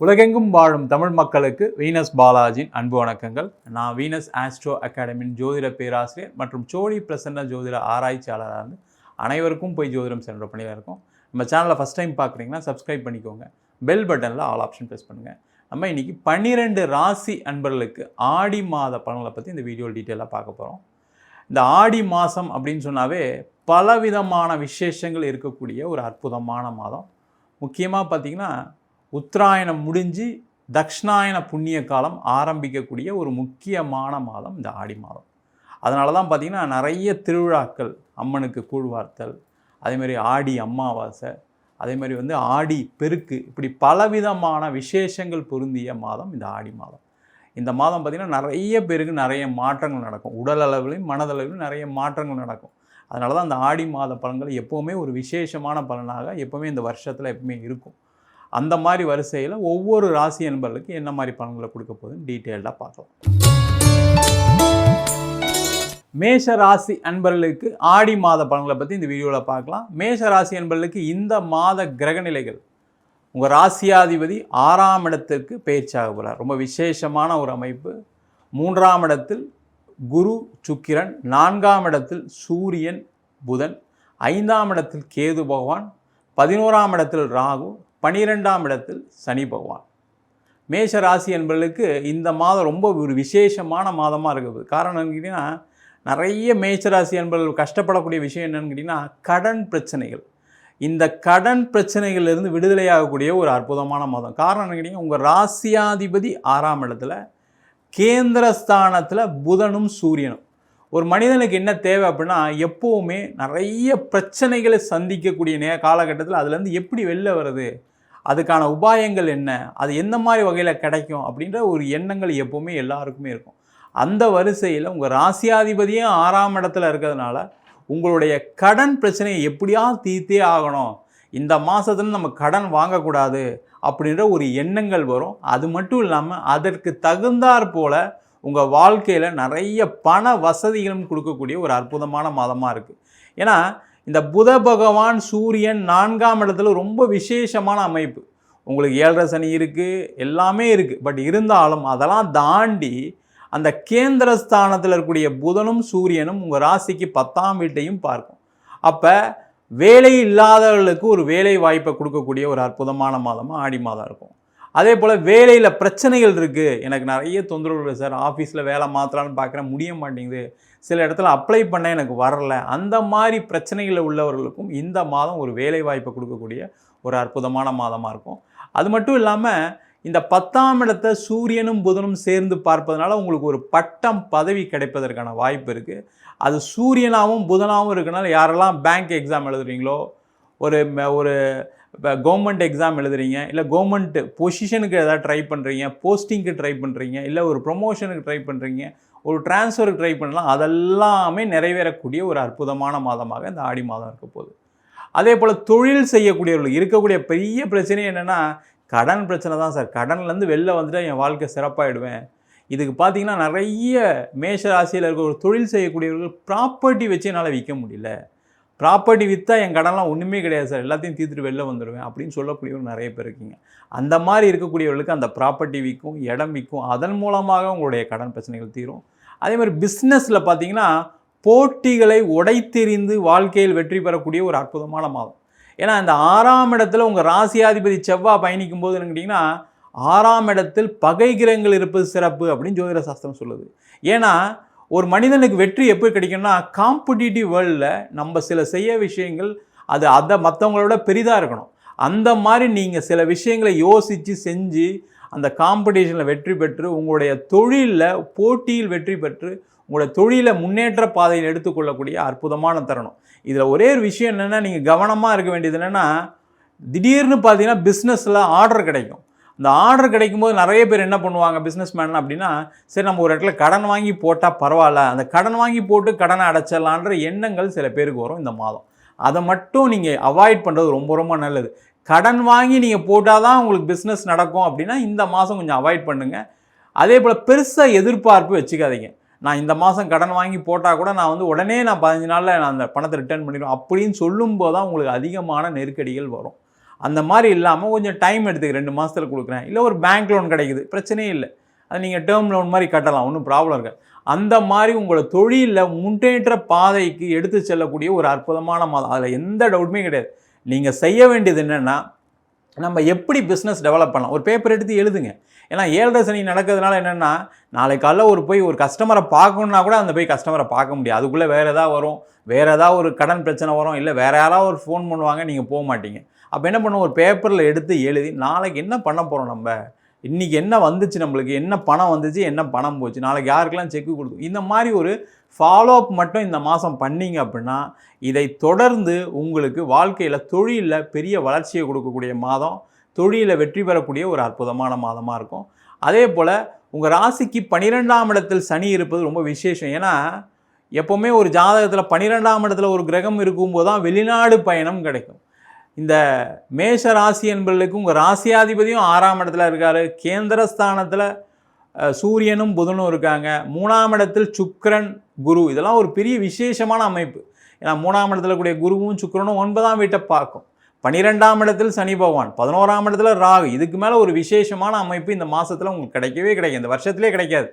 உலகெங்கும் வாழும் தமிழ் மக்களுக்கு வீனஸ் பாலாஜியின் அன்பு வணக்கங்கள். நான் வீனஸ் ஆஸ்ட்ரோ அகாடமியின் ஜோதிட பேராசிரியர் மற்றும் சோழி பிரசன்ன ஜோதிட ஆராய்ச்சியாளராக இருந்து அனைவருக்கும் போய் ஜோதிடம் சென்ற பணியில் இருக்கும். நம்ம சேனலில் ஃபஸ்ட் டைம் பார்க்குறீங்கன்னா சப்ஸ்கிரைப் பண்ணிக்கோங்க. பெல் பட்டனில் ஆல் ஆப்ஷன் ப்ரெஸ் பண்ணுங்கள் நம்ம இன்றைக்கி பன்னிரெண்டு ராசி அன்பர்களுக்கு ஆடி மாத பலன்களை பற்றி இந்த வீடியோ டீட்டெயிலாக பார்க்க போகிறோம் இந்த ஆடி மாதம் அப்படின்னு சொன்னாவே பலவிதமான விசேஷங்கள் இருக்கக்கூடிய ஒரு அற்புதமான மாதம். முக்கியமாக பார்த்திங்கன்னா உத்தராயணம் முடிஞ்சு தக்ஷணாயன புண்ணிய காலம் ஆரம்பிக்கக்கூடிய ஒரு முக்கியமான மாதம் இந்த ஆடி மாதம். அதனால தான் பார்த்திங்கன்னா நிறைய திருவிழாக்கள் அம்மனுக்கு கூழ்வார்த்தல் அதேமாதிரி ஆடி அமாவாசை அதே மாதிரி வந்து ஆடி பெருக்கு இப்படி பலவிதமான விசேஷங்கள் பொருந்திய மாதம் இந்த ஆடி மாதம். இந்த மாதம் பார்த்திங்கன்னா நிறைய பேருக்கு நிறைய மாற்றங்கள் நடக்கும். உடல் அளவிலையும் மனதளவிலும் நிறைய மாற்றங்கள் நடக்கும். அதனால தான் அந்த ஆடி மாத பலன்கள் எப்போவுமே ஒரு விசேஷமான பலனாக எப்போவுமே இந்த வருஷத்தில் எப்பவுமே இருக்கும். அந்த மாதிரி வரிசையில் ஒவ்வொரு ராசி என்பர்களுக்கு என்ன மாதிரி பலன்களை கொடுக்க போகுதுன்னு டீட்டெயில்டாக பார்க்கலாம். மேஷ ராசி அன்பர்களுக்கு ஆடி மாத பலன்களை பற்றி இந்த வீடியோவில் பார்க்கலாம். மேஷ ராசி அன்பர்களுக்கு இந்த மாத கிரக நிலைகள். உங்கள் ராசியாதிபதி ஆறாம் இடத்திற்கு பேச்சாக போகிறார் ரொம்ப விசேஷமான ஒரு அமைப்பு. மூன்றாம் இடத்தில் குரு சுக்கிரன் நான்காம் இடத்தில் சூரியன் புதன் ஐந்தாம் இடத்தில் கேது பகவான் பதினோராம் இடத்தில் ராகு பனிரெண்டாம் இடத்தில் சனி பகவான். மேஷ ராசி என்பவர்களுக்கு இந்த மாதம் ரொம்ப ஒரு விசேஷமான மாதமாக இருக்குது. காரணம் கேட்டிங்கன்னா நிறைய மேய்ச்சராசி என்பவர்கள் கஷ்டப்படக்கூடிய விஷயம் என்னன்னு கேட்டிங்கன்னா கடன் பிரச்சனைகள். இந்த கடன் பிரச்சனைகள்லேருந்து விடுதலையாகக்கூடிய ஒரு அற்புதமான மாதம். காரணம் என்ன கேட்டிங்கன்னா உங்கள் ராசியாதிபதி ஆறாம் இடத்துல கேந்திரஸ்தானத்தில் புதனும் சூரியனும். ஒரு மனிதனுக்கு என்ன தேவை அப்படின்னா எப்போவுமே நிறைய பிரச்சனைகளை சந்திக்கக்கூடிய நே காலகட்டத்தில் அதுலேருந்து எப்படி வெளில வருது? அதுக்கான உபாயங்கள் என்ன? அது எந்த மாதிரி வகையில் கிடைக்கும்? அப்படின்ற ஒரு எண்ணங்கள் எப்போவுமே எல்லாருக்குமே இருக்கும். அந்த வரிசையில் உங்கள் ராசியாதிபதியும் ஆறாம் இடத்துல இருக்கிறதுனால உங்களுடைய கடன் பிரச்சனையை எப்படியாவது தீர்த்தே ஆகணும். இந்த மாதத்துல நம்ம கடன் வாங்கக்கூடாது அப்படின்ற ஒரு எண்ணங்கள் வரும். அது மட்டும் இல்லாமல் அதற்கு தகுந்தாற் போல் உங்கள் வாழ்க்கையில் நிறைய பண வசதிகளும் கொடுக்கக்கூடிய ஒரு அற்புதமான மாதமாக இருக்குது ஏன்னா இந்த புத பகவான் சூரியன் நான்காம் இடத்துல ரொம்ப விசேஷமான அமைப்பு. உங்களுக்கு ஏழரை சனி இருக்குது எல்லாமே இருக்குது பட் இருந்தாலும் அதெல்லாம் தாண்டி அந்த கேந்திரஸ்தானத்தில் இருக்கக்கூடிய புதனும் சூரியனும் உங்கள் ராசிக்கு பத்தாம் வீட்டையும் பார்க்கும். அப்போ வேலை இல்லாதவர்களுக்கு ஒரு வேலை வாய்ப்பை கொடுக்கக்கூடிய ஒரு அற்புதமான மாதமாக ஆடி மாதம் இருக்கும். அதே போல் வேலையில் பிரச்சனைகள் இருக்குது எனக்கு நிறைய தொந்தரவுகள் சார். ஆஃபீஸில் வேலை மாற்றலான்னு பார்க்குறேன் முடிய மாட்டேங்குது. சில இடத்துல அப்ளை பண்ண எனக்கு வரல. அந்த மாதிரி பிரச்சனைகளில் உள்ளவர்களுக்கும் இந்த மாதம் ஒரு வேலை வாய்ப்பை கொடுக்கக்கூடிய ஒரு அற்புதமான மாதமாக இருக்கும். அது மட்டும் இல்லாமல் இந்த பத்தாம் இடத்தை சூரியனும் புதனும் சேர்ந்து பார்ப்பதனால உங்களுக்கு ஒரு பட்டம் பதவி கிடைப்பதற்கான வாய்ப்பு இருக்குது அது சூரியனாகவும் புதனாகவும் இருக்கனால யாரெல்லாம் பேங்க் எக்ஸாம் எழுதுறீங்களோ ஒரு ம- இப்போ கவர்மெண்ட் எக்ஸாம் எழுதுறீங்க இல்லை கவர்மெண்ட் பொசிஷனுக்கு எதாவது ட்ரை பண்ணுறீங்க போஸ்டிங்க்கு ட்ரை பண்ணுறீங்க இல்லை ஒரு ப்ரொமோஷனுக்கு ட்ரை பண்ணுறீங்க ஒரு ட்ரான்ஸ்ஃபருக்கு ட்ரை பண்ணலாம் அதெல்லாமே நிறைவேறக்கூடிய ஒரு அற்புதமான மாதமாக இந்த ஆடி மாதம் இருக்க போகுது. அதே போல் தொழில் செய்யக்கூடியவர்கள் இருக்கக்கூடிய பெரிய பிரச்சனை என்னென்னா கடன் பிரச்சனை தான் சார். கடன்லேருந்து வெளில வந்துட்டால் என் வாழ்க்கை சிறப்பாகிடுவேன் இதுக்கு பார்த்தீங்கன்னா நிறைய மேஷ ராசியில் இருக்க ஒரு தொழில் செய்யக்கூடியவர்கள் ப்ராப்பர்ட்டி வச்சு என்னால் விற்க முடியல. ப்ராப்பர்ட்டி விற்றா என் கடன்லாம் ஒன்றுமே கிடையாது சார். எல்லாத்தையும் தீர்த்துட்டு வெளில வந்துடுவேன் அப்படின்னு சொல்லக்கூடியவங்க நிறைய பேர் இருக்கீங்க. அந்த மாதிரி இருக்கக்கூடியவர்களுக்கு அந்த ப்ராப்பர்ட்டி விற்கும் இடம் விற்கும் அதன் மூலமாக உங்களுடைய கடன் பிரச்சனைகள் தீரும். அதே மாதிரி பிஸ்னஸில் பார்த்தீங்கன்னா போட்டிகளை உடைத்தெறிந்து வாழ்க்கையில் வெற்றி பெறக்கூடிய ஒரு அற்புதமான மாதம். ஏன்னா இந்த ஆறாம் இடத்துல உங்கள் ராசியாதிபதி செவ்வாய் பயணிக்கும் போது கேட்டிங்கன்னா ஆறாம் இடத்தில் பகை கிரகங்கள் இருப்பது சிறப்பு அப்படின்னு ஜோதிட சாஸ்திரம் சொல்லுது. ஏன்னா ஒரு மனிதனுக்கு வெற்றி எப்போ கிடைக்கும்னா காம்படிட்டிவ் வேர்ல்டில் நம்ம சில செய்ய விஷயங்கள் அது அதை மற்றவங்களோட பெரிதாக இருக்கணும். அந்த மாதிரி நீங்கள் சில விஷயங்களை யோசித்து செஞ்சு அந்த காம்படிஷனில் வெற்றி பெற்று உங்களுடைய தொழிலில் போட்டியில் வெற்றி பெற்று உங்களுடைய தொழிலை முன்னேற்ற பாதையில் எடுத்துக்கொள்ளக்கூடிய அற்புதமான தருணம். இதில் ஒரே ஒரு விஷயம் என்னென்னா நீங்கள் கவனமாக இருக்க வேண்டியது என்னென்னா திடீர்னு பார்த்தீங்கன்னா பிஸ்னஸில் ஆர்டர் கிடைக்கும். இந்த ஆர்டர் கிடைக்கும்போது நிறைய பேர் என்ன பண்ணுவாங்க பிஸ்னஸ் மேன் அப்படின்னா சரி நம்ம ஒரு இடத்துல கடன் வாங்கி போட்டால் பரவாயில்ல. அந்த கடன் வாங்கி போட்டு கடனை அடைச்சிடலான்ற எண்ணங்கள் சில பேருக்கு வரும் இந்த மாதம். அதை மட்டும் நீங்கள் அவாய்ட் பண்ணுறது ரொம்ப ரொம்ப நல்லது. கடன் வாங்கி நீங்கள் போட்டால் தான் உங்களுக்கு பிஸ்னஸ் நடக்கும் அப்படின்னா இந்த மாதம் கொஞ்சம் அவாய்ட் பண்ணுங்கள் அதே போல் பெருசாக எதிர்பார்ப்பு வச்சுக்காதீங்க. நான் இந்த மாதம் கடன் வாங்கி போட்டால் கூட நான் வந்து உடனே நான் பதினஞ்சு நாளில் நான் அந்த பணத்தை ரிட்டர்ன் பண்ணிடுவேன் அப்படின்னு சொல்லும்போது தான் உங்களுக்கு அதிகமான நெருக்கடிகள் வரும். அந்த மாதிரி இல்லாமல் கொஞ்சம் டைம் எடுத்துக்க ரெண்டு மாதத்தில் கொடுக்குறேன். இல்லை ஒரு பேங்க் லோன் கிடைக்குது பிரச்சனையே இல்லை. அது நீங்கள் டேர்ம் லோன் மாதிரி கட்டலாம் ஒன்றும் ப்ராப்ளம் இருக்காது. அந்த மாதிரி உங்களோட தொழிலில் முன்னேற்ற பாதைக்கு எடுத்து செல்லக்கூடிய ஒரு அற்புதமான மாதம். அதில் எந்த டவுட்டுமே கிடையாது. நீங்கள் செய்ய வேண்டியது என்னென்னா நம்ம எப்படி பிஸ்னஸ் டெவலப் பண்ணலாம்? ஒரு பேப்பர் எடுத்து எழுதுங்க. ஏன்னா ஏழரை சனி நடக்கிறதுனால என்னென்னா நாளை காலைல ஒரு போய் ஒரு கஸ்டமரை பார்க்கணுன்னா கூட அந்த போய் கஸ்டமரை பார்க்க முடியாது. அதுக்குள்ளே வேறு ஏதாவது வரும் வேறு ஏதாவது ஒரு கடன் பிரச்சனை வரும் இல்லை வேறு யாராவது ஒரு ஃபோன் பண்ணுவாங்க நீங்கள் போக மாட்டீங்க. அப்போ என்ன பண்ணுவோம்? ஒரு பேப்பரில் எடுத்து எழுதி நாளைக்கு என்ன பண்ண போகிறோம் நம்ம? இன்றைக்கி என்ன வந்துச்சு நம்மளுக்கு? என்ன பணம் வந்துச்சு? என்ன பணம் போச்சு? நாளைக்கு யாருக்கெல்லாம் செக்கு கொடுக்கும் இந்த மாதிரி ஒரு ஃபாலோ அப் மட்டும் இந்த மாதம் பண்ணீங்க அப்படின்னா இதை தொடர்ந்து உங்களுக்கு வாழ்க்கையில் தொழிலில் பெரிய வளர்ச்சியை கொடுக்கக்கூடிய மாதம் தொழிலில் வெற்றி பெறக்கூடிய ஒரு அற்புதமான மாதமாக இருக்கும். அதே போல் உங்கள் ராசிக்கு பன்னிரெண்டாம் இடத்தில் சனி இருப்பது ரொம்ப விசேஷம். ஏன்னா எப்போவுமே ஒரு ஜாதகத்தில் பன்னிரெண்டாம் இடத்துல ஒரு கிரகம் இருக்கும்போது தான் வெளிநாடு பயணம் கிடைக்கும். இந்த மேஷ ராசி என்பவர்களுக்கு உங்கள் ராசியாதிபதியும் ஆறாம் இடத்துல இருக்கார். கேந்திரஸ்தானத்தில் சூரியனும் புதனும் இருக்காங்க. மூணாம் இடத்தில் சுக்கரன் குரு. இதெல்லாம் ஒரு பெரிய விசேஷமான அமைப்பு. ஏன்னா மூணாம் இடத்துல கூடிய குருவும் சுக்கரனும் ஒன்பதாம் வீட்டை பார்க்கும். பன்னிரெண்டாம் இடத்தில் சனி பகவான் பதினோராம் இடத்துல ராகு. இதுக்கு மேலே ஒரு விசேஷமான அமைப்பு இந்த மாதத்தில் உங்களுக்கு கிடைக்கவே கிடைக்கும் இந்த வருஷத்துலேயே கிடைக்காது.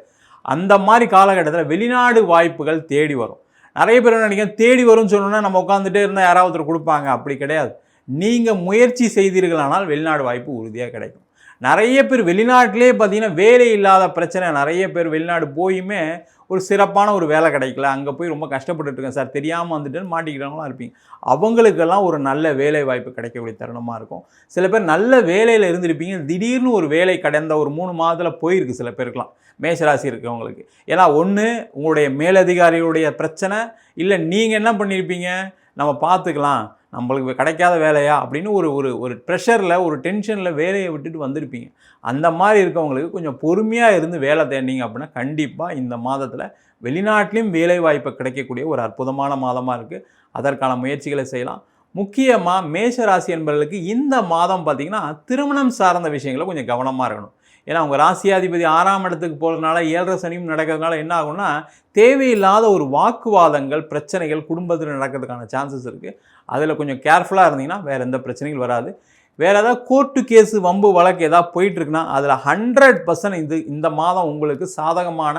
அந்த மாதிரி காலகட்டத்தில் வெளிநாடு வாய்ப்புகள் தேடி வரும். நிறைய பேர் நினைக்கிறேன் தேடி வரும்னு சொன்னோன்னா நம்ம உட்காந்துட்டே இருந்தால் யாராவது ஒருத்தர் கொடுப்பாங்க. அப்படி கிடையாது. நீங்கள் முயற்சி செய்தீர்களானால் வெளிநாடு வாய்ப்பு உறுதியாக கிடைக்கும். நிறைய பேர் வெளிநாட்டிலே பார்த்தீங்கன்னா வேலை இல்லாத பிரச்சனை. நிறைய பேர் வெளிநாடு போயுமே ஒரு சிறப்பான ஒரு வேலை கிடைக்கல. அங்கே போய் ரொம்ப கஷ்டப்பட்டுட்டு இருக்கேன் சார். தெரியாமல் வந்துட்டுன்னு மாட்டிக்கிட்டவங்களாம் இருப்பீங்க. அவங்களுக்கெல்லாம் ஒரு நல்ல வேலை வாய்ப்பு கிடைக்கக்கூடிய தருணமாக இருக்கும். சில பேர் நல்ல வேலையில் இருந்திருப்பீங்க. திடீர்னு ஒரு வேலை கடந்த ஒரு மூணு மாதத்தில் போயிருக்கு சில பேருக்குலாம் மேஷராசி இருக்கவங்களுக்கு. ஏன்னா ஒன்று உங்களுடைய மேலதிகாரிகளுடைய பிரச்சனை. இல்லை நீங்கள் என்ன பண்ணியிருப்பீங்க நம்ம பார்த்துக்கலாம். நம்மளுக்கு கிடைக்காத வேலையா அப்படின்னு ஒரு ஒரு ஒரு ப்ரெஷரில் ஒரு டென்ஷனில் வேலையை விட்டுட்டு வந்திருப்பீங்க. அந்த மாதிரி இருக்கவங்களுக்கு கொஞ்சம் பொறுமையாக இருந்து வேலை தேடினீங்க அப்படின்னா கண்டிப்பாக இந்த மாதத்தில் வெளிநாட்டிலையும் வேலை வாய்ப்பு கிடைக்கக்கூடிய ஒரு அற்புதமான மாதமாக இருக்குது அதற்கான முயற்சிகளை செய்யலாம். முக்கியமாக மேஷ ராசி என்பவர்களுக்கு இந்த மாதம் பார்த்திங்கன்னா திருமணம் சார்ந்த விஷயங்களை கொஞ்சம் கவனமாக இருக்கணும். ஏன்னா அவங்க ராசியாதிபதி ஆறாம் இடத்துக்கு போகிறதுனால ஏழரை சனியும் நடக்கிறதுனால என்ன ஆகும்னா தேவையில்லாத ஒரு வாக்குவாதங்கள் பிரச்சனைகள் குடும்பத்தில் நடக்கிறதுக்கான சான்சஸ் இருக்குது அதில் கொஞ்சம் கேர்ஃபுல்லாக இருந்தீங்கன்னா வேறு எந்த பிரச்சனைகள் வராது. வேறு ஏதாவது கோர்ட்டு கேஸு வம்பு வழக்கு ஏதாவது போயிட்டுருக்குன்னா அதில் ஹண்ட்ரட் பர்சன்ட் இது இந்த மாதம் உங்களுக்கு சாதகமான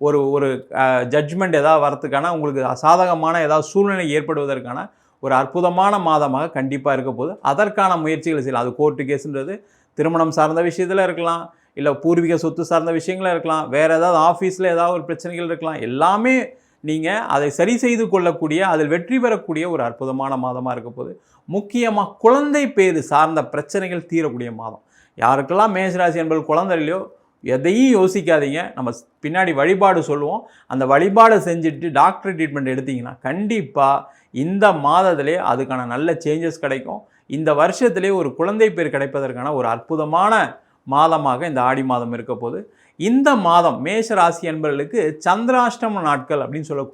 ஒரு ஒரு ஜட்ஜ்மெண்ட் ஏதாவது வரத்துக்கான உங்களுக்கு சாதகமான ஏதாவது சூழ்நிலை ஏற்படுவதற்கான ஒரு அற்புதமான மாதமாக கண்டிப்பாக இருக்க போகுது. அதற்கான முயற்சிகள் செய்யலாம். அது கோர்ட்டு கேஸுன்றது திருமணம் சார்ந்த விஷயத்தில் இருக்கலாம். இல்லை பூர்வீக சொத்து சார்ந்த விஷயங்களா இருக்கலாம் வேறு ஏதாவது ஆஃபீஸில் ஏதாவது ஒரு பிரச்சனைகள் இருக்கலாம் எல்லாமே நீங்கள் அதை சரி செய்து கொள்ளக்கூடிய அதில் வெற்றி பெறக்கூடிய ஒரு அற்புதமான மாதமாக இருக்க போது முக்கியமாக குழந்தை பேரு சார்ந்த பிரச்சனைகள் தீரக்கூடிய மாதம். யாருக்கெல்லாம் மேஷராசி என்பது குழந்தையிலையோ எதையும் யோசிக்காதீங்க. நம்ம பின்னாடி வழிபாடு சொல்லுவோம். அந்த வழிபாடை செஞ்சுட்டு டாக்டர் ட்ரீட்மெண்ட் எடுத்தீங்கன்னா கண்டிப்பாக இந்த மாதத்திலே அதுக்கான நல்ல சேஞ்சஸ் கிடைக்கும். இந்த வருஷத்திலே ஒரு குழந்தை பேர் கிடைப்பதற்கான ஒரு அற்புதமான மாதமாக இந்த ஆடி மாதம் இருக்க போது இந்த மாதம் மேஷ ராசி என்பவர்களுக்கு சந்திராஷ்டம நாட்கள் அப்படின்னு சொல்ல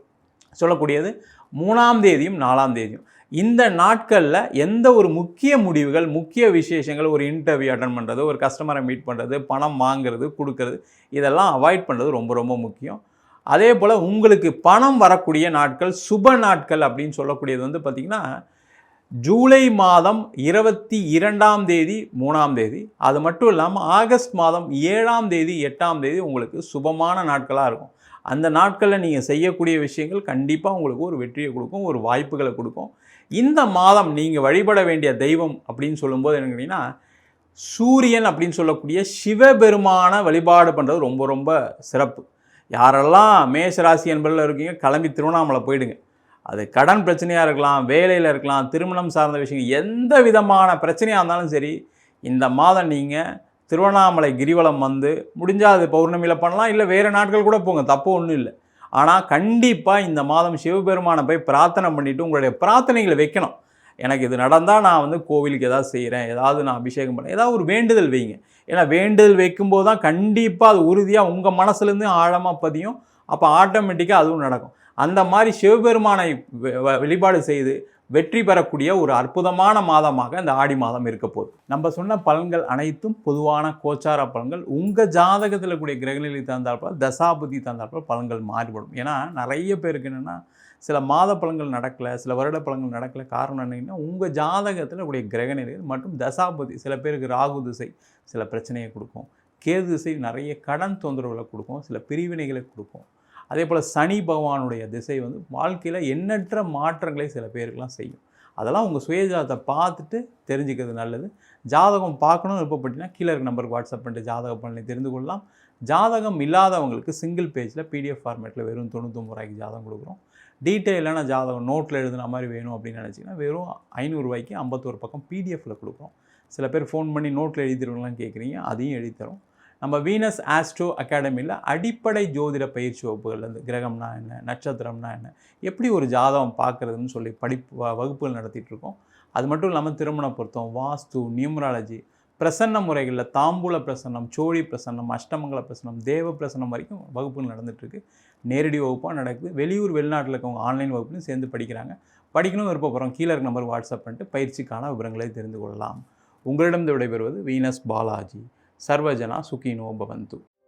சொல்லக்கூடியது மூணாம் தேதியும் நாலாம் தேதியும். இந்த நாட்களில் எந்த ஒரு முக்கிய முடிவுகள் முக்கிய விசேஷங்கள் ஒரு இன்டர்வியூ அட்டன் பண்ணுறது ஒரு கஸ்டமரை மீட் பண்ணுறது பணம் வாங்குறது கொடுக்கறது இதெல்லாம் அவாய்ட் பண்ணுறது ரொம்ப ரொம்ப முக்கியம். அதே போல் உங்களுக்கு பணம் வரக்கூடிய நாட்கள் சுப நாட்கள் அப்படின்னு சொல்லக்கூடியது வந்து பார்த்திங்கன்னா ஜூலை மாதம் இருபத்தி இரண்டாம் தேதி மூணாம் தேதி அது மட்டும் இல்லாமல் ஆகஸ்ட் மாதம் ஏழாம் தேதி எட்டாம் தேதி உங்களுக்கு சுபமான நாட்களாக இருக்கும். அந்த நாட்களில் நீங்கள் செய்யக்கூடிய விஷயங்கள் கண்டிப்பாக உங்களுக்கு ஒரு வெற்றியை கொடுக்கும் ஒரு வாய்ப்புகளை கொடுக்கும். இந்த மாதம் நீங்கள் வழிபட வேண்டிய தெய்வம் அப்படின்னு சொல்லும்போது என்ன கேட்டிங்கன்னா சூரியன் அப்படின்னு சொல்லக்கூடிய சிவபெருமான வழிபாடு பண்ணுறது ரொம்ப ரொம்ப சிறப்பு. யாரெல்லாம் மேஷராசி என்பதில் இருக்கீங்க கிளம்பி திருவண்ணாமலை போயிடுங்க. அது கடன் பிரச்சனையாக இருக்கலாம் வேலையில் இருக்கலாம் திருமணம் சார்ந்த விஷயம் எந்த விதமான பிரச்சனையாக இருந்தாலும் சரி இந்த மாதம் நீங்கள் திருவண்ணாமலை கிரிவலம் வந்து முடிஞ்சால் அது பௌர்ணமியில் பண்ணலாம் இல்லை வேறு நாட்கள் கூட போங்க தப்பு ஒன்றும் இல்லை. ஆனால் கண்டிப்பாக இந்த மாதம் சிவபெருமானை போய் பிரார்த்தனை பண்ணிவிட்டு உங்களுடைய பிரார்த்தனைகளை வைக்கணும். எனக்கு இது நடந்தால் நான் வந்து கோவிலுக்கு ஏதாவது செய்கிறேன் ஏதாவது நான் அபிஷேகம் பண்ணேன் ஏதாவது ஒரு வேண்டுதல் வைங்க. ஏன்னா வேண்டுதல் வைக்கும்போது தான் கண்டிப்பாக அது உறுதியாக உங்கள் மனசுலேருந்து ஆழமாக பதியும். அப்போ ஆட்டோமேட்டிக்காக அதுவும் நடக்கும். அந்த மாதிரி சிவபெருமானை வ- வழிபாடு செய்து வெற்றி பெறக்கூடிய ஒரு அற்புதமான மாதமாக இந்த ஆடி மாதம் இருக்க போகுது. நம்ம சொன்ன பலன்கள் அனைத்தும் பொதுவான கோச்சார பலன்கள். உங்கள் ஜாதகத்தில் கூடிய கிரகநிலை தந்தாற்போல் தசாபுதி தந்தாற்போல் பலன்கள் மாறுபடும். ஏன்னா நிறைய பேருக்கு என்னென்னா சில மாத பலன்கள் நடக்கலை சில வருட பலன்கள் நடக்கலை காரணம் என்னன்னா உங்கள் ஜாதகத்தில் கூடிய கிரகநிலைகள் மற்றும் தசாபதி சில பேருக்கு ராகு திசை சில பிரச்சனையை கொடுக்கும். கேது திசை நிறைய கடன் தொந்தரவுகளை கொடுக்கும் சில பிரிவினைகளை கொடுக்கும். அதே போல் சனி பகவானுடைய திசை வந்து வாழ்க்கையில் எண்ணற்ற மாற்றங்களை சில பேருக்கெல்லாம் செய்யும். அதெல்லாம் உங்கள் சுயஜாதத்தை பார்த்துட்டு தெரிஞ்சுக்கிறது நல்லது. ஜாதகம் பார்க்கணும்னு விருப்பப்பட்டீங்கன்னா கீழே இருக்க நம்பருக்கு வாட்ஸ்அப் பண்ணிட்டு ஜாதக பலனை தெரிந்து கொள்ளலாம். ஜாதகம் இல்லாதவங்களுக்கு சிங்கிள் பேஜில் பிடிஎஃப் ஃபார்மேட்டில் வெறும் தொண்ணூத்தொம்பது ரூபாய்க்கு ஜாதகம் கொடுக்குறோம். டீட்டெயிலான ஜாதகம் நோட்டில் எழுதுன மாதிரி வேணும் அப்படின்னு நினச்சிங்கன்னா வெறும் ஐநூறுரூவாய்க்கு ஐம்பத்தோரு பக்கம் பிடிஎஃப்பில் கொடுக்குறோம். சில பேர் ஃபோன் பண்ணி நோட்டில் எழுதிடுவாங்களான்னு கேட்குறீங்க அதையும் எழுதி தரோம். நம்ம வீனஸ் ஆஸ்ட்ரோ அகாடமியில் அடிப்படை ஜோதிட பயிற்சி வகுப்புகள்லேருந்து கிரகம்னா என்ன நட்சத்திரம்னா என்ன எப்படி ஒரு ஜாதகம் பார்க்குறதுன்னு சொல்லி படிப்பு வ- வகுப்புகள் நடத்திட்டு இருக்கோம். அது மட்டும் இல்லாமல் திருமண பொருத்தம் வாஸ்து நியூமராலஜி பிரசன்ன முறைகளில் தாம்பூல பிரசன்னம் சோழி பிரசன்னம் அஷ்டமங்கல பிரசன்னம் தேவ பிரசன்னம் வரைக்கும் வகுப்புகள் நடந்துகிட்ருக்கு நேரடி வகுப்பாக நடக்குது. வெளியூர் வெளிநாட்டில் இருக்கவங்க ஆன்லைன் வகுப்புலையும் சேர்ந்து படிக்கிறாங்க. படிக்கணும் விருப்பப்படுறோம் கீழே இருக்க நம்பர் வாட்ஸ்அப் பண்ணிட்டு பயிற்சிக்கான விவரங்களை தெரிந்து கொள்ளலாம். உங்களிடம் விடைபெறுவது வீனஸ் பாலாஜி ಸರ್ವಜನ ಸುಖಿನೋ ಭವಂತು.